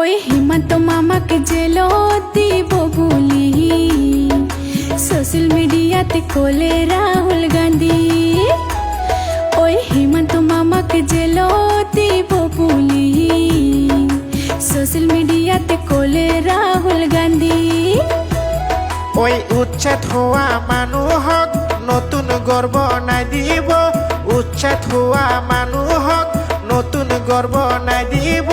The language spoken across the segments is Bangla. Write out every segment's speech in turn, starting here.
ওই হিমন্ত মামাকে জেল দিব বলি সোশ্যাল মিডিয়াতে কোলে রাহুল গান্ধী। ওই হিমন্ত মামাকে জেল দিব বলি সোশ্যাল মিডিয়াতে কোলে রাহুল গান্ধী। ওই উচ্ছেদ হোৱা মানুহক নতুন গৰ্ব নাই দিব। উচ্ছেদ হোৱা মানুহক নতুন গৰ্ব নাই দিব।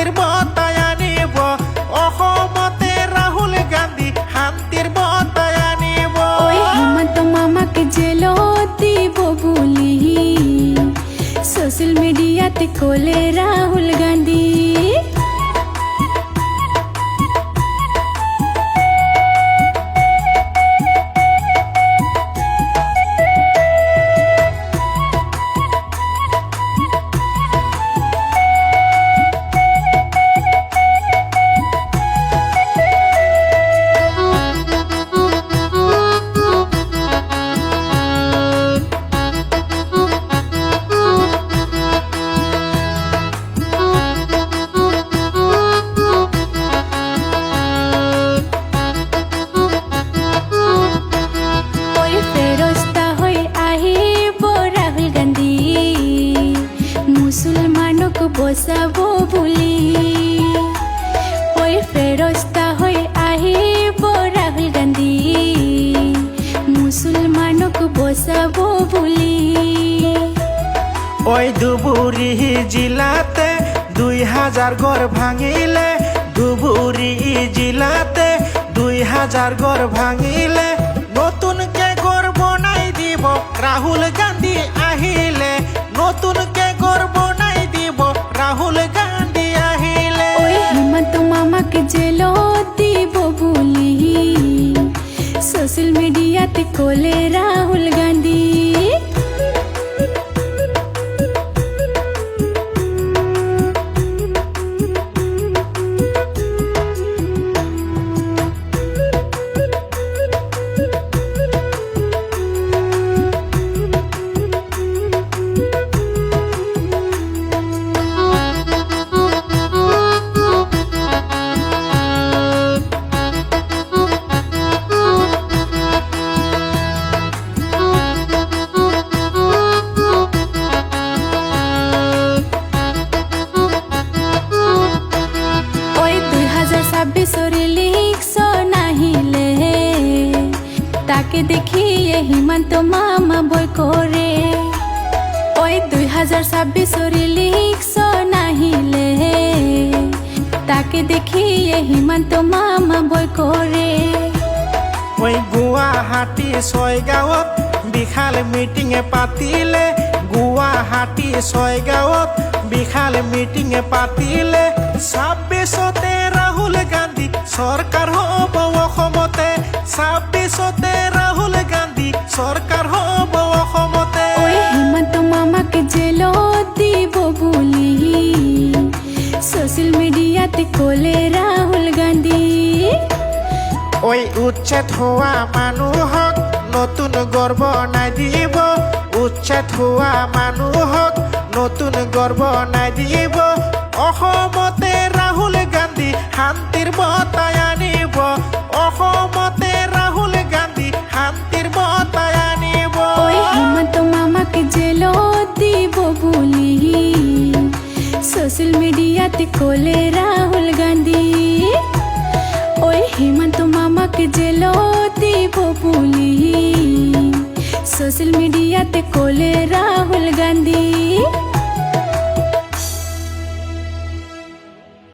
শান্তিৰ বতাই আনিব অসমতে ৰাহুল গান্ধী বলি। সোশ্যাল মিডিয়াতে কোলে রাহুল গান্ধী। বসাবো বুলি। ওই ফেরস্তা হয়ে আহিব রাহুল গান্ধী। মুসলমানক বসাবো বুলি। ওই ধুবুৰী জিলাতে দুই হাজাৰ ঘৰ ভাঙিলে। ধুবুৰী জিলাতে দুই হাজাৰ ঘৰ ভাঙিলে। জেল দিব বুলি সোশ্যাল মিডিয়াতে কোলে ছাব্বিশর লিখছ নাহিলে তাকে দেখিয়ে হিমন্ত মামা বই করে ওই দুই হাজার ছাব্বিশর লিখছ নাহিলে তাকে দেখিয়ে হিমন্ত মামা বই করে ওই গুৱাহাটী ছয়গাঁৱত বিশাল মিটিঙে পাতিলে গুৱাহাটী ছয়গাঁৱত বিশাল মিটিঙে পাতিলে ছাব্বিছতে ৰাহুল চৰকাৰ হ'ব অসমতে। ছাব্বিছতে ৰাহুল গান্ধী চৰকাৰ হ'ব অসমতে। হিমন্ত মামাকে জেল দিব বুলি। সোশ্যাল মিডিয়াতে কোলে রাহুল গান্ধী। ওই উচ্ছেদ হোৱা মানুহক নতুন গৰ্ব নাই দিব। উচ্ছেদ হোৱা মানুহক নতুন গৰ্ব নাই দিব। অসমতে ৰাহুল গান্ধী শান্তিৰ বতাই মিডিয়াতে কোলে রাহুল গান্ধী। ওই হেমন্ত মামাকে জেল দিব পুলি সোশ্যাল মিডিয়াতে কোলে রাহুল গান্ধী।